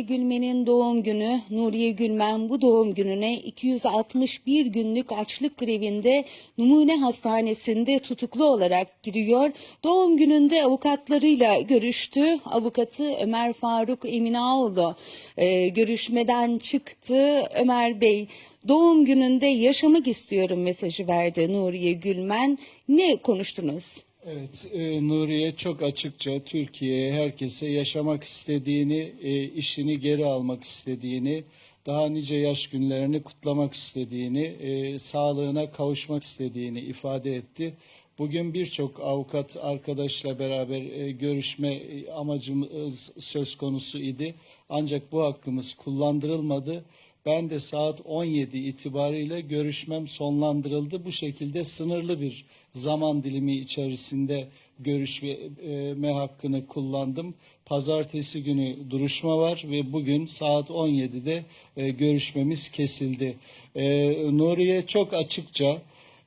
Gülmen'in doğum günü, Nuriye Gülmen bu doğum gününe 261 günlük açlık grevinde Numune Hastanesi'nde tutuklu olarak giriyor. Doğum gününde avukatlarıyla görüştü. Avukatı Ömer Faruk Eminaoğlu e, görüşmeden çıktı. Ömer Bey doğum gününde yaşamak istiyorum mesajı verdi Nuriye Gülmen. Ne konuştunuz? Evet, e, Nuriye çok açıkça Türkiye'ye, herkese yaşamak istediğini, e, işini geri almak istediğini, daha nice yaş günlerini kutlamak istediğini, e, sağlığına kavuşmak istediğini ifade etti. Bugün birçok avukat arkadaşla beraber e, görüşme e, amacımız söz konusu idi. Ancak bu hakkımız kullandırılmadı. Ben de saat 17 itibariyle görüşmem sonlandırıldı. Bu şekilde sınırlı bir zaman dilimi içerisinde görüşme hakkını kullandım. Pazartesi günü duruşma var ve bugün saat 17'de e, görüşmemiz kesildi. E, Nuriye çok açıkça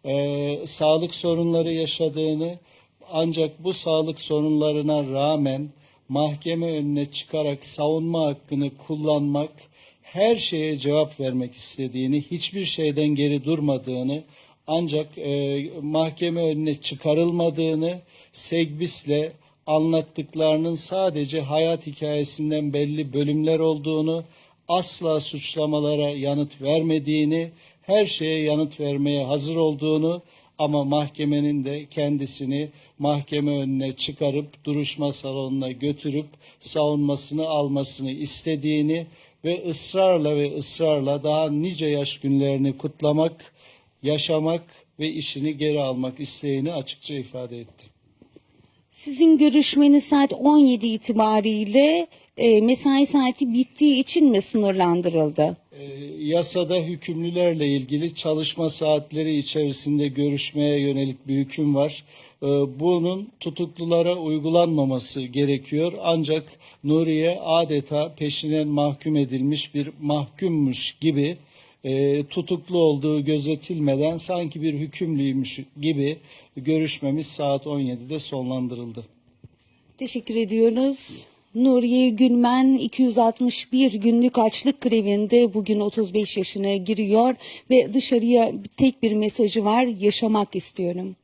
e, sağlık sorunları yaşadığını ancak bu sağlık sorunlarına rağmen mahkeme önüne çıkarak savunma hakkını kullanmak, her şeye cevap vermek istediğini, hiçbir şeyden geri durmadığını, ancak e, mahkeme önüne çıkarılmadığını, Segbis'le anlattıklarının sadece hayat hikayesinden belli bölümler olduğunu, asla suçlamalara yanıt vermediğini, her şeye yanıt vermeye hazır olduğunu ama mahkemenin de kendisini mahkeme önüne çıkarıp duruşma salonuna götürüp savunmasını almasını istediğini ve ısrarla ve ısrarla daha nice yaş günlerini kutlamak, yaşamak ve işini geri almak isteğini açıkça ifade etti. Sizin görüşmeniz saat 17 itibariyle e, mesai saati bittiği için mi sınırlandırıldı? Yasada hükümlülerle ilgili çalışma saatleri içerisinde görüşmeye yönelik bir hüküm var. Ee, bunun tutuklulara uygulanmaması gerekiyor. Ancak Nuriye adeta peşinen mahkum edilmiş bir mahkummuş gibi e, tutuklu olduğu gözetilmeden sanki bir hükümlüymüş gibi görüşmemiz saat 17'de sonlandırıldı. Teşekkür ediyoruz. Nuriye Gülmen 261 günlük açlık grevinde bugün 35 yaşına giriyor ve dışarıya tek bir mesajı var yaşamak istiyorum.